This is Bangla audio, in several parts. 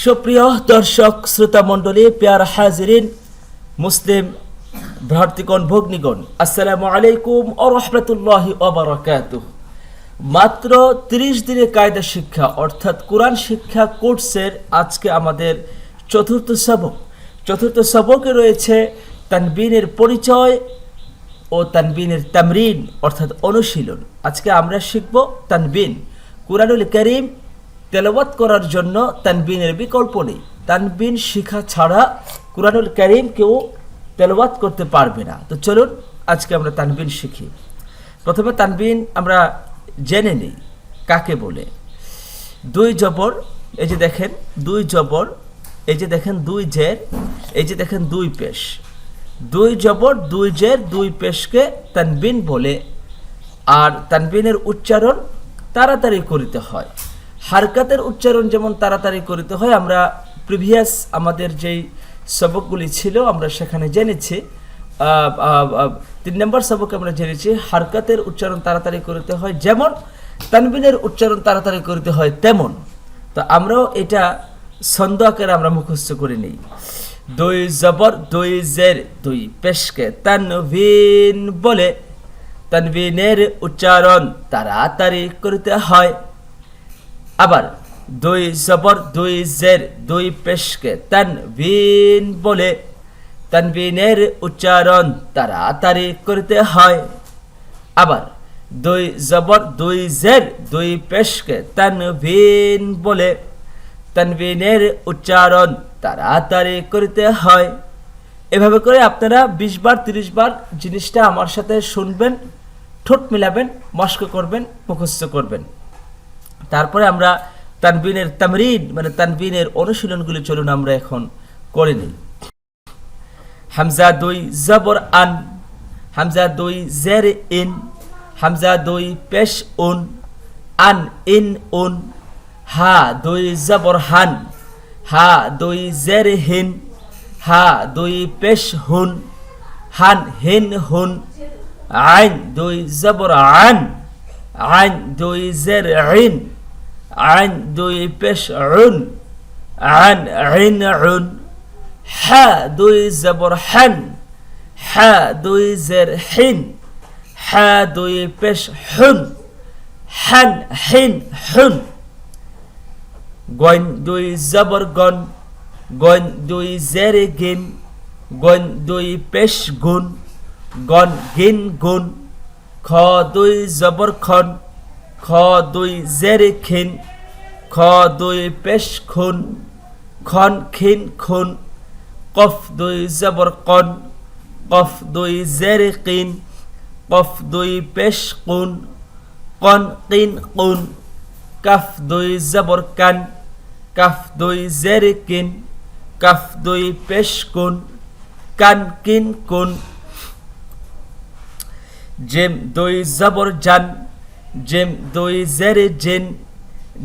সুপ্রিয় দর্শক শ্রোতা মণ্ডলী পেয়ার হাজিরিন, মুসলিম ভ্রাতৃগণ, ভগ্নিগণ, আসসালামু আলাইকুম ও রহমতুল্লাহ মাত্র 30 দিনের কায়দা শিক্ষা, অর্থাৎ কোরআন শিক্ষা কোর্সের আজকে আমাদের চতুর্থ সবক চতুর্থ সবকে রয়েছে তানবিনের পরিচয় ও তানবিনের তামরিন, অর্থাৎ অনুশীলন। আজকে আমরা শিখব তানবিন, কুরআনুল করিম তেলাওয়াত করার জন্য তানবিনের বিকল্প নেই। তানবিন শিখা ছাড়া কুরআনুল করিম কেউ তেলাওয়াত করতে পারবে না। তো চলুন, আজকে আমরা তানবিন শিখি। প্রথমে তানবিন আমরা জেনে নিই কাকে বলে। দুই জবর, এই যে দেখেন, দুই জবর, এই যে দেখেন, দুই জের, এই যে দেখেন, দুই পেশ। দুই জবর, দুই জের, দুই পেশকে তানবিন বলে। আর তানবিনের উচ্চারণ তাড়াতাড়ি করিতে হয়। হারকাতের উচ্চারণ যেমন তাড়াতাড়ি করিতে হয়, আমরা প্রিভিয়াস আমাদের যেই সবকগুলি ছিল আমরা সেখানে জেনেছি। তিন নম্বর সবকে আমরা জেনেছি, হারকাতের উচ্চারণ তাড়াতাড়ি করিতে হয় যেমন, তানবিনের উচ্চারণ তাড়াতাড়ি করিতে হয় তেমন। তো আমরাও এটা ছন্দ আকারে আমরা মুখস্থ করে নিই। দুই জবর, দুই জের, দুই পেশকে তানবিন বলে, তানবিনের উচ্চারণ তাড়াতাড়ি করতে হয়। আবার দুই জবর, দুই জের, দুই পেশকে তানবিন বলে। তানবিনের উচ্চারণ তাড়াতাড়ি করতে হয়। আবার দুই জবর, দুই জের, দুই পেশকে তানবিন বলে। তানবিনের উচ্চারণ তাড়াতাড়ি করতে হয়। এভাবে করে আপনারা বিশ বার, তিরিশ বার জিনিসটা আমার সাথে শুনবেন, ঠোঁট মিলাবেন, মস্ক করবেন, মুখস্থ করবেন। তারপরে আমরা তানবিনের তামরিন মানে তানবিনের অনুশীলনগুলি চলুন আমরা এখন করে নিই। হামজা দুই জবর আন, হামজা দুই জের ইন, হামজা দুই পেশ উন, আন ইন উন, হা দুই জবর হান, হা দুই জের হিন, হা দুই পেশ হুন, হান হিন হুন, আইন দুই জবর আন, আইন দুই জের ইন। আইন দুই পেশ উন আন আইন উন হা দুই জবর হান হা দুই জের হিন হা দুই পেশ হুন হান হিন হুন গন দুই জবর গন গন দুই জের গিন গন দুই পেশ গুন গন গিন গুন খ দুই জবর খন খ দুই জের খিন খ দুই পেশ খুন খন খিন খুন কফ দুই জবর কন কফ দুই জের কিন কফ দুই পেশ কুন কন কিন কুন কাফ দুই জবর কান কাফ দুই জের কিন কাফ দুই পেশ কুন কান কিন কুন জেম দুই জবর জান জেম দুই জের জেন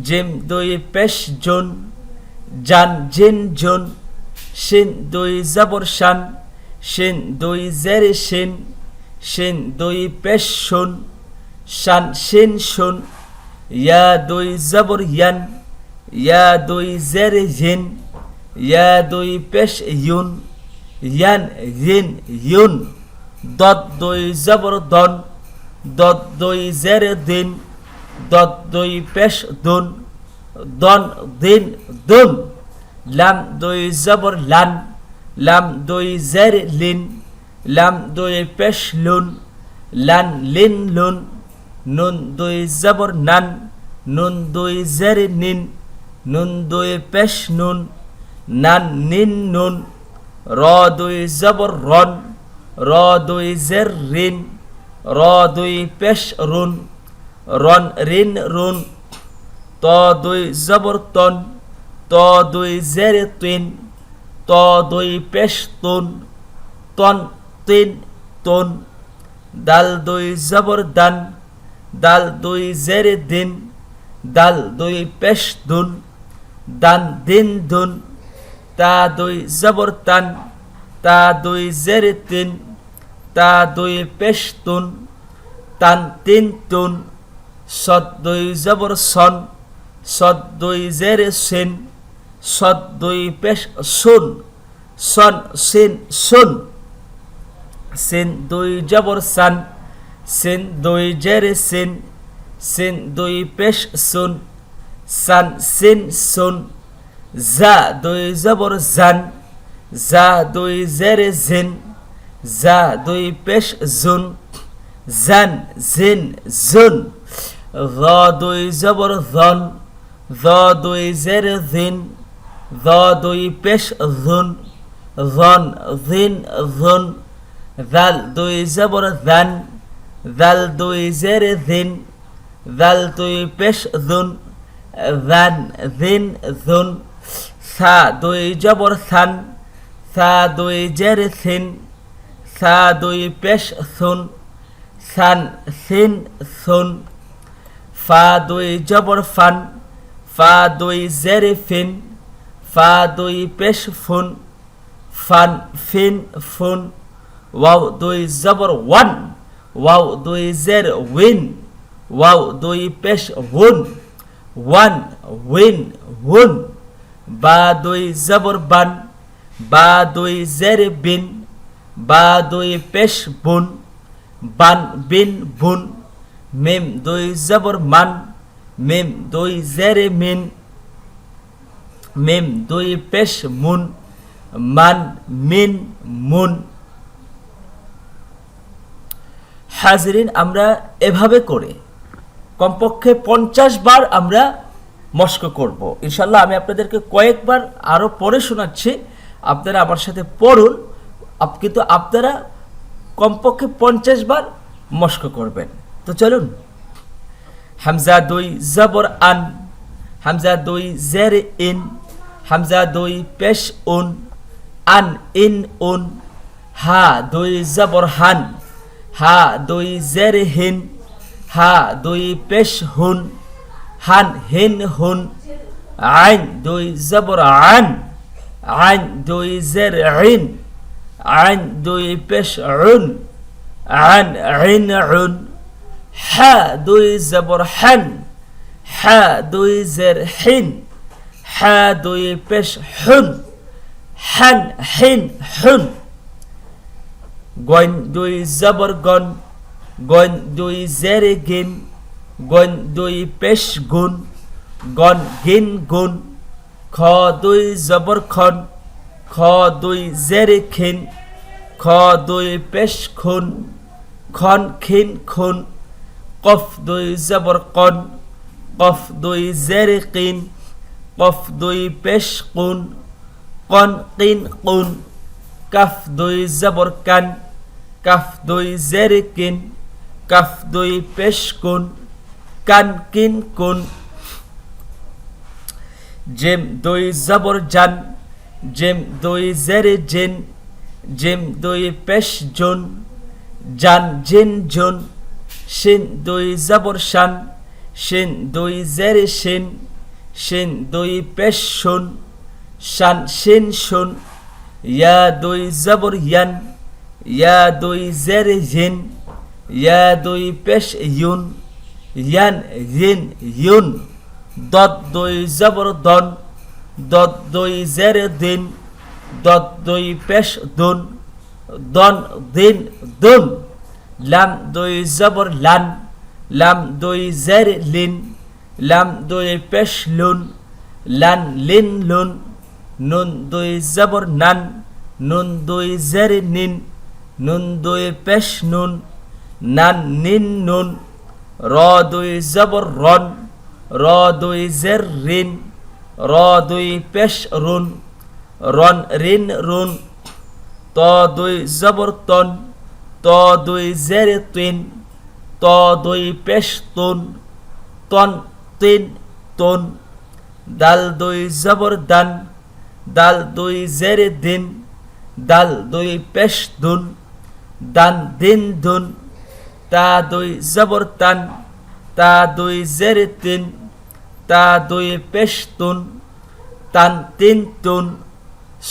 জেম দুই পেশ জুন, জান জিন জুন শিন দুই জবর শান শিন দুই জের শিন শিন দুই পেশ শুন, শান শিন শুন, ইয়া দুই জবর ইয়ান, ইয়া দুই জের জিন ইয়া দুই পেশ ইউন, ইয়ান রিন ইউন দত দুই জবর দন। দত দুই জের দিন দত দুই পেশ দুন, দন দিন দুন লাম দুই জবর লান লাম দুই জের লিন লাম দুই পেশ লুন, লান লিন লুন নুন দুই জবর নান নুন দুই জের নিন নুন দুই পেশ নুন, নান নিন নুন র দুই জবর রন র দুই জের রিন র দুই পেশ রুন, রন রিন রুন, ত দুই জবর তন, ত দুই জের তিন, ত দুই পেশ তুন, তন তিন তুন, দাল দুই জবর দান, দাল দুই জের দিন, দাল দুই পেশ দুন, দান দিন দুন, তা দুই জবর তান, তা দুই জের তিন তা দুই পেশ তুন তান তিন সদ দুই জবর সন সদ দুই জের সেন সদ দুই পেশ সুন, সন সিন সুন। সিন দুই জবর সান, সিন দুই জেরে সিন সিন দুই পেশ সুন, সান সিন সুন জা দুই জবর জান জা দুই জেরে জিন জা, দুই পেশ জুন। জান, জিন, জুন। র দুই জবর ধন। র দুই জেরে দিন। র দুই পেশ ধুন। ধন, দিন, ধুন। দাল, দুই জবর দান। দাল, দুই জেরে দিন। দাল, দুই পেশ দুন দান, দিন দুন সা, দুই জবর থান। সা, দুই জেরে থিন। সা দুই পেশ সুন, সান সিন সুন ফা দুই জবর ফান ফা দুই জেরে ফিন ফা দুই পেশ ফুন, ফান ফিন ফুন ওয়াও দুই জবর ওয়ান ওয়াও দুই জের উইন ওয়াও দুই পেশ উন ওয়ান উইন উন বা দুই জবর বান বা দুই জের বিন বা দুই পেশ বুন বান বিন বুন মেম দুই জবর মান, মেম দুই জেরে মিন, মেম দুই পেশ মুন, মান মিন মুন। হাজরিন, আমরা এভাবে করে কমপক্ষে পঞ্চাশ বার আমরা মস্ক করব। ইনশাল্লাহ আমি আপনাদেরকে কয়েকবার আরও পরে শোনাচ্ছি। আপনারা আমার সাথে পড়ুন। কিন্তু আপনারা কমপক্ষে পঞ্চাশ বার মস্ক করবেন। তো চলুন। হামজা দুই জবর আন, হামজা দুই জের ইন, হামজা দুই পেশ উন, আন ইন উন, হা দুই জবর হান, হা দুই জের হিন, হা দুই পেশ হুন, হান হিন হুন, আইন দুই জবর আন, আইন দুই জের ইন আইন দুই পেশ উন আন আইন উন হা দুই জবর হান হা দুই জের হিন হা দুই পেশ হুন হান হিন হুন গন দুই জবর গন গন দুই জেরে গিন গন দুই পেশ গুন গন গিন গুন খ দুই জবর খন খ দুই জেরে খিন খ দুই পেশ খুন খন খিন খুন কফ দুই জবর কন কফ দুই জেরে কিন কফ দুই পেশ কুন কন কিন কুন কাফ দুই জবর কান কাফ দুই জেরে কিন কাফ দুই পেশ কুন কান কিন কুন জেম দুই জবর জান জেম দুই জেরে জেন জেম দুই পেশ জুন, জান জিন জুন শিন দুই জবর শান শিন দুই জেরে শিন শিন দুই পেশ শুন, শান শিন শুন, ইয়া দুই জবর ইয়ান, ইয়া দুই জেরে জিন ইয়া দুই পেশ ইউন, ইয়ান ইন ইউন দত দুই জবর দন দত দুই জেরে দিন দত দুই পেশ দুন, দন দিন দুন লাম দুই জবর লান লাম দুই জের লিন লাম দুই পেশ লুন, লান লিন লুন নুন দুই জবর নান নুন দুই জের নিন নুন দুই পেশ নুন, নান নিন নুন র দুই জবর রন র দুই জের রিন র দুই পেশ রুন, রন রিন রুন, ত দুই জবর তন, ত দুই জেরে তিন, ত দুই পেশ তুন, তন তিন তুন, দাল দুই জবর দান, দাল দুই জেরে দিন, দাল দুই পেশ দুন দান দিন দুন তা দুই জবর তান, তা দুই জেরে তিন তা দুই পেশ তুন তান তিন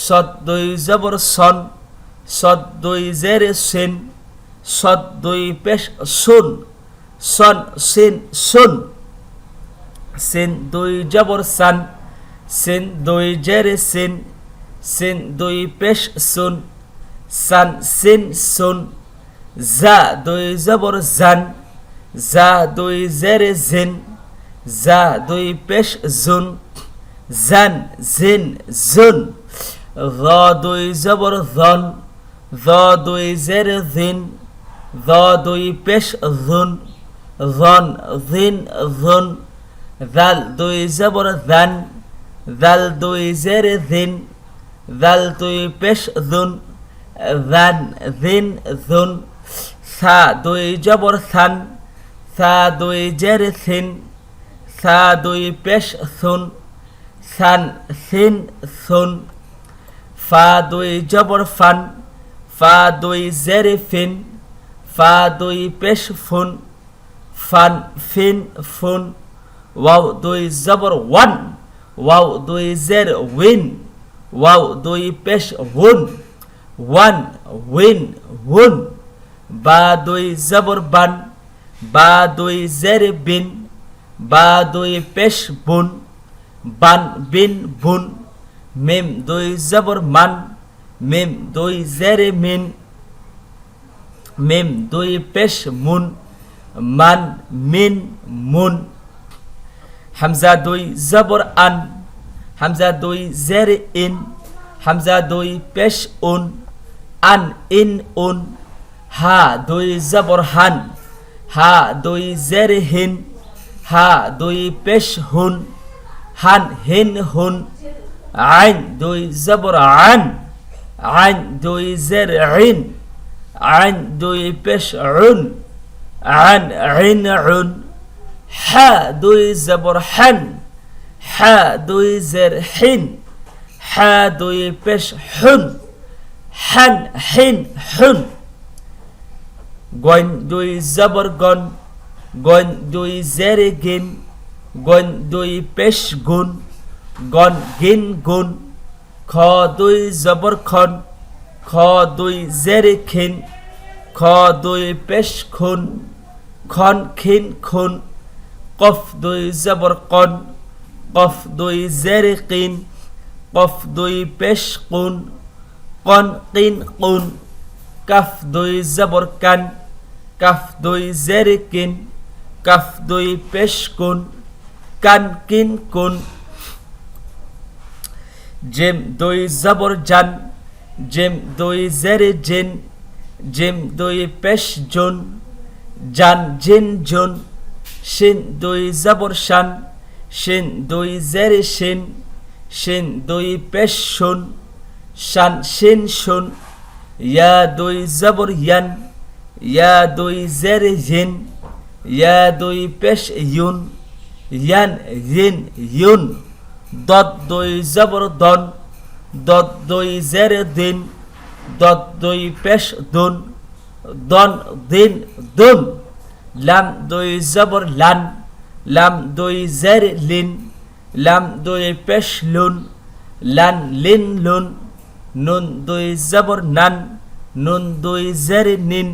সদ দুই জবর সন সদ দুই জেরে সেন সদ দুই পেশ সুন, সন সিন সুন। সিন দুই জবর সান, সিন দুই জের সিন সিন দুই পেশ সুন, সান সিন সুন জা দুই জবর জান জা দুই জের জিন জা দুই পেশ জুন, জান জিন জুন র দুই জবর ধন র দুই জের দিন র দুই পেশ ধুন, ধন দিন ধুন, দাল দুই জবর দান, দাল দুই জের দিন, দাল দুই পেশ দুন দান দিন দুন সা দুই জবর থান, সা দুই জের থিন সা দুই পেশ সুন, সান সিন সুন ফা দুই জবর ফান ফা দুই জের ফিন ফা দুই পেশ ফুন, ফান ফিন ফুন ওয়াও দুই জবর ওয়ান ওয়াও দুই জের উইন ওয়াও দুই পেশ উন ওয়ান উইন উন বা দুই জবর বান বা দুই জের বিন বা দুই পেশ বুন বান বিন বুন মিম দুই জবর মান, মিম দুই জের মিন, মিম দুই পেশ মুন, মান মিন মুন। হামজা দুই জবর আন, হামজা দুই জের ইন, হামজা দুই পেশ উন, আন ইন উন, হা দুই জবর হান, হা দুই জের হিন। হা দুই পেশ হুন, হান হিন হুন, আইন দুই জবর আন, আইন দুই জের ইন আইন দুই পেশ উন আন আইন উন হা দুই জবর হান, হা দুই জের হিন, হা দুই পেশ হুন, হান হিন হুন। গন দুই জবর গন গন দুই জের গিন, গন দুই পেশ গুন গন গিন গুন খ দুই জবর খন, খ দুই জের খিন খ দুই পেশ খুন, খন খিন খুন, কফ দুই জবর কন কফ দুই জের কিন কফ দুই পেশ কুন কন কিন কুন, কাফ দুই জবর কান, কাফ দুই জের কিন কাফ দুই পেশ কুন কান কিন। জেম দুই জবর জান, জেম দুই জের জেন, জেম দুই পেশ জুন, জান জেন জুন, শিন দুই জবর শান, শিন দুই জের শিন শিন দুই পেশ শুন, শান শিন শুন, ইয়া দুই জবর ইয়ান, ইয়া দুই জের জিন ইয়া পেশ ইউন, ইয়ান ইন ইউন দত দুই জবর দন দত দুই জের দিন দত দুই পেশ দুন, দন দিন দুন, লাম দুই জবর লান, লাম দুই জের লিন, লাম দুই পেশ লুন, লান লিন লুন, নুন দুই জবর নান, নুন দুই জের নিন,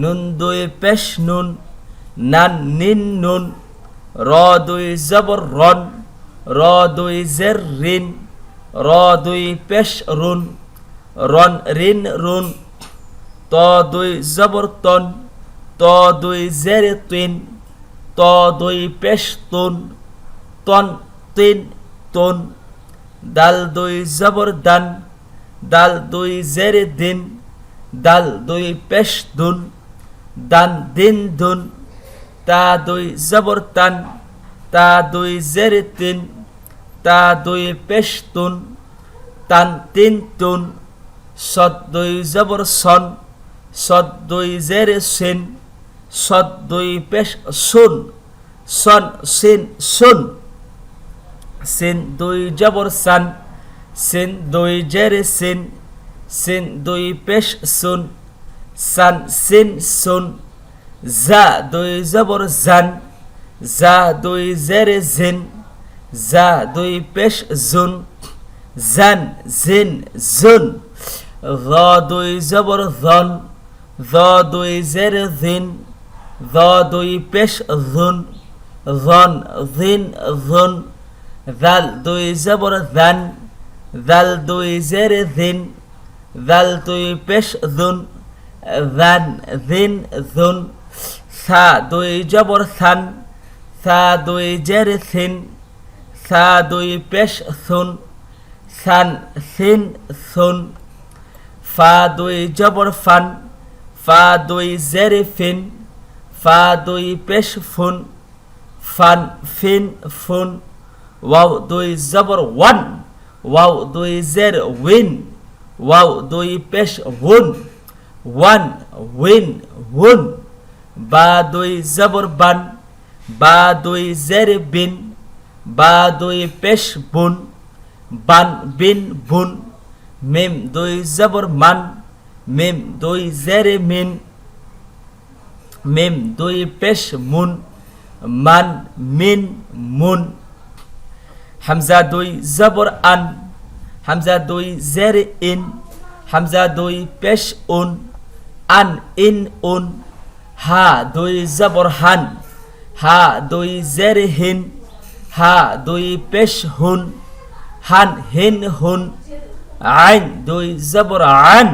নুন দুই পেশ নুন নান নিন নুন র দুই জবর রন র দুই জের রিন র দুই পেশ রুন, রন রিন রুন ত দুই জবর তন ত দুই জের তিন ত দুই পেশ তুন, তন তিন তুন, দাল দুই জবর দান, দাল দুই জের দিন, দাল দুই পেশ দুন, দান দিন দুন তা দুই জবর তান, তা দুই জের তিন, তা দুই পেশ তুন, তান তিন সদ দুই জবর সন সদ দুই জের সেন সদ দুই পেশ সুন, সন সিন সুন। সিন দুই জবর সান, সিন দুই জের সিন সিন দুই পেশ সুন, সান সিন সুন। জা দুই জবর জান জা দুই জের জিন জা দুই পেশ জুন, জান, জিন, জুন। র দুই জবর ধন, র দুই জের দিন র দুই পেশ ধুন ধন দিন ধুন দাল দুই জবর দান দাল দুই জেরে দিন দাল দুই পেশ দুন দান দিন দুন সা দুই জবর সান, সা দুই জেরে সিন, সা দুই পেশ সুন, সান সিন সুন, ফা দুই জবর ফান, ফা দুই জেরে ফিন, ফা দুই পেশ ফুন, ফান ফিন ফুন, ওয়াও দুই জবর ওয়ান, ওয়াও দুই জের উইন, ওয়াও দুই পেশ উন, ওয়ান উইন উন। বা দুই জবর বান, বা দুই জের বিন, বা দুই পেশ বুন, বান বিন বুন মিম দুই জবর মান, মিম দুই জের মিন, মিম দুই পেশ মুন, মান মিন মুন। হামজা দুই জবর আন, হামজা দুই জের ইন, হামজা দুই পেশ উন, আন ইন উন হা দুই জবর হান, হা দুই জের হিন, হা দুই পেশ হুন, হান হিন হুন, আইন দুই জবর আন,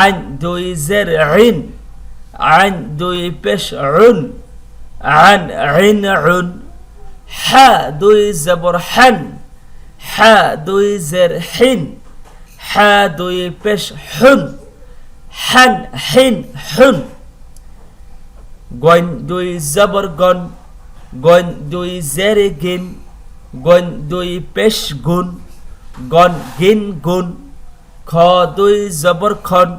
আইন দুই জের ইন আইন দুই পেশ উন আন আইন উন হা দুই জবর হান, হা দুই জের হিন, হা দুই পেশ হুন, হান হিন হুন। গন দুই জবর গন দুই জের গিন গন দুই পেশ গুন গন গিন গুন খ দুই জবর খন,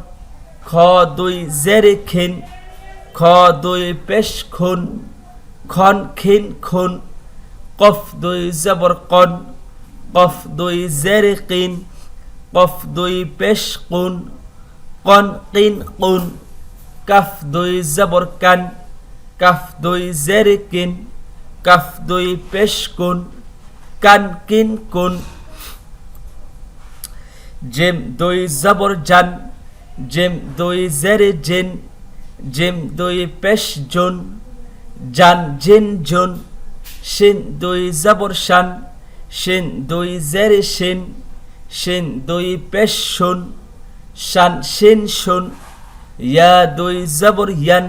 খ দুই জের খিন খ দুই পেশ খুন, খন খিন খুন, কফ দুই জবর কন, কফ দুই জের কিন কফ দুই পেশ কুন কন কিন কুন কাফ দুই জবর কান, কাফ দুই জের কিন, কাফ দুই পেশ কুন, কান কিন কুন। জেম দুই জবর জান, জেম দুই জের জেন, জেম দুই পেশ জুন, জান জিন জুন, শিন দুই জবর শান, শিন দুই জের শিন শিন দুই পেশ শুন, শান শিন শুন। ইয়া দুই জবর ইয়ান,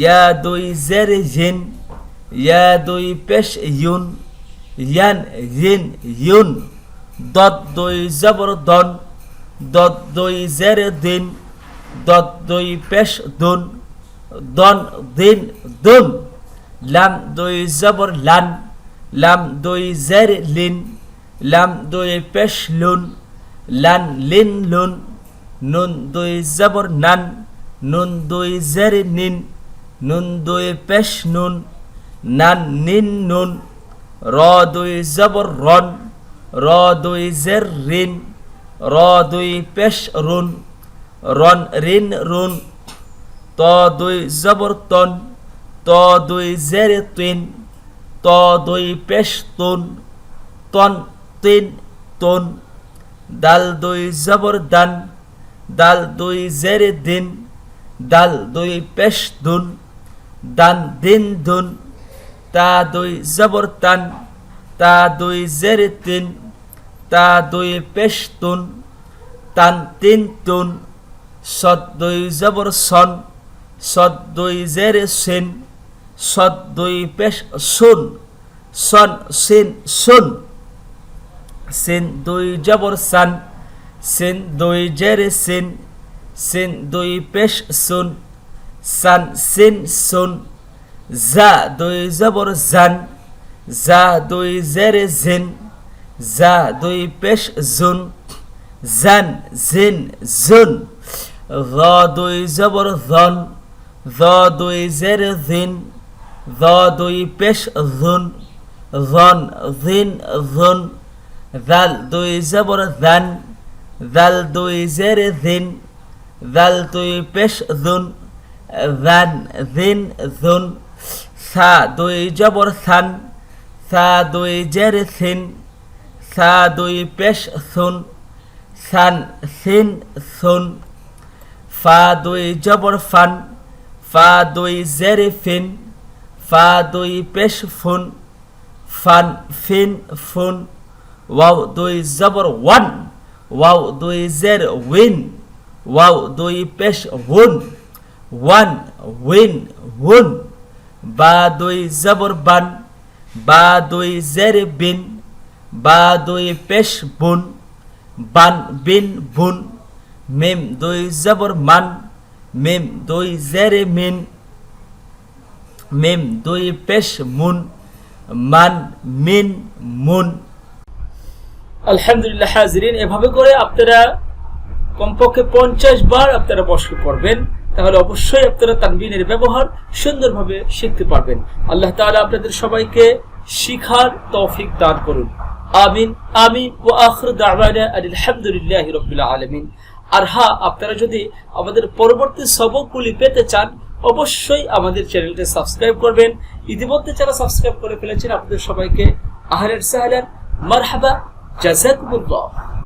ইয়া দুই জের জিন ইয়া দুই পেশ ইউন, ইয়ান ইন ইউন দত দুই জবর দন দত দুই জের দিন দত দুই পেশ দুন, দন দিন দুন, লাম দুই জবর লান, লাম দুই জের লিন, লাম দুই পেশ লুন, লান লিন লুন নুন দুই জবর নান, নুন দুই জের নিন, নুন দুই পেশ নুন, নান নিন নুন, র দুই জবর রন, র দুই জের রিন র দুই পেশ রুন, রন রিন রুন, ত দুই জবর তন, ত দুই জের তিন, ত দুই পেশ তুন, তন তিন তুন, দাল দুই জবর দান দাল দুই জের দিন, দাল দুই পেশ দুন, দান দিন দুন, তা দুই জবর তান, তা দুই জের তিন, তা দুই পেশ তুন, তান তিন তুন, সদ দুই জবর সন, সদ দুই জের সেন, সদ দুই পেশ সুন, সন সিন সুন, সিন দুই জবর সান সিন দুই জের সিন সিন দুই পেশ সুন, সান সিন সুন জা দুই জবর জান জা দুই জের জিন জা দুই পেশ জুন, জান জিন জুন, র দুই জবর ধন, র দুই জের দিন র দুই পেশ ধুন ধন দিন ধুন, দাল দুই জবর দান দাল দুই জের দিন দাল দুই পেশ দুন দান দিন দুন সা দুই জবর সান সা দুই জের সিন সা দুই পেশ সুন সান সিন সুন ফা দুই জবর ফান ফা দুই জের ফিন ফা দুই পেশ ফুন ফান ফিন ফুন ওয়াও দুই জবর ওয়ান ওয়াও দুই জের উইন ওয়াও দুই পেশ হুন ওয়ান উইন হুন বা দুই জবর বান বা দুই জের বিন বা দুই পেশ বুন বান বিন বুন মিম দুই জবর মান মিম দুই জেরে মিন মিম দুই পেশ মুন মান মিন মুন আলহামদুলিল্লাহ হাজরিন, এভাবে করে আপনারা কমপক্ষে পঞ্চাশ বার আপনারা বসকে পড়বেন। তাহলে অবশ্যই আপনারা তানবিনের ব্যবহার সুন্দরভাবে শিখতে পারবেন। আল্লাহ তাআলা আপনাদের সবাইকে শিখার তৌফিক দান করুন। আমিন আমিন ও আখর আলহামদুলিল্লাহি রাব্বিল আলামিন। আর হ্যাঁ আপনারা যদি আমাদের পরবর্তী সবকগুলি পেতে চান, অবশ্যই আমাদের চ্যানেলটি সাবস্ক্রাইব করবেন। ইতিমধ্যে যারা সাবস্ক্রাইব করে ফেলেছেন, আপনাদের সবাইকে আহলের সাহলান, মারহাবা। jazakumullah.